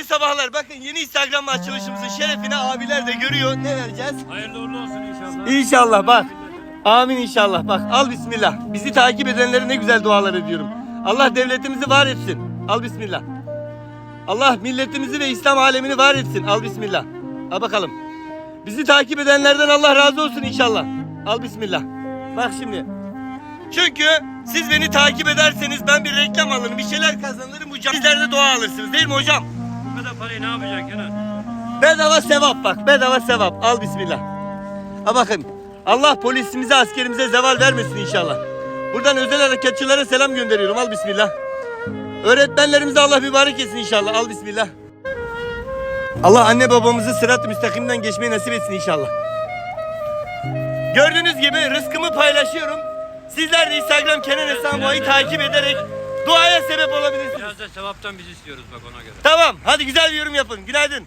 Hayırlı sabahlar. Bakın yeni Instagram açılışımızın şerefine abiler de görüyor. Ne vereceğiz? Hayırlı uğurlu olsun inşallah. İnşallah bak. Amin inşallah. Bak al bismillah. Bizi takip edenlere ne güzel dualar ediyorum. Allah devletimizi var etsin. Al bismillah. Allah milletimizi ve İslam alemini var etsin. Al bismillah. Al bakalım. Bizi takip edenlerden Allah razı olsun inşallah. Al bismillah. Bak şimdi. Çünkü siz beni takip ederseniz ben bir reklam alırım, bir şeyler kazanırım. Bu Sizler de dua alırsınız değil mi hocam? Kadar parayı ne yapacaksın Kenan? Bedava sevap bak. Bedava sevap. Al bismillah. Ha bakın. Allah polisimize, askerimize zeval vermesin inşallah. Buradan özel harekatçılara selam gönderiyorum. Al bismillah. Öğretmenlerimize Allah mübarek etsin inşallah. Al bismillah. Allah anne babamızı sırat-ı müstakimden geçmeyi nasip etsin inşallah. Gördüğünüz gibi rızkımı paylaşıyorum. Sizler de Instagram Kenan Esanboğa'yı takip ederek duaya sebep olabilirsiniz. Biraz da sevaptan biz istiyoruz bak ona göre. Tamam. Hadi güzel bir yorum yapın. Günaydın.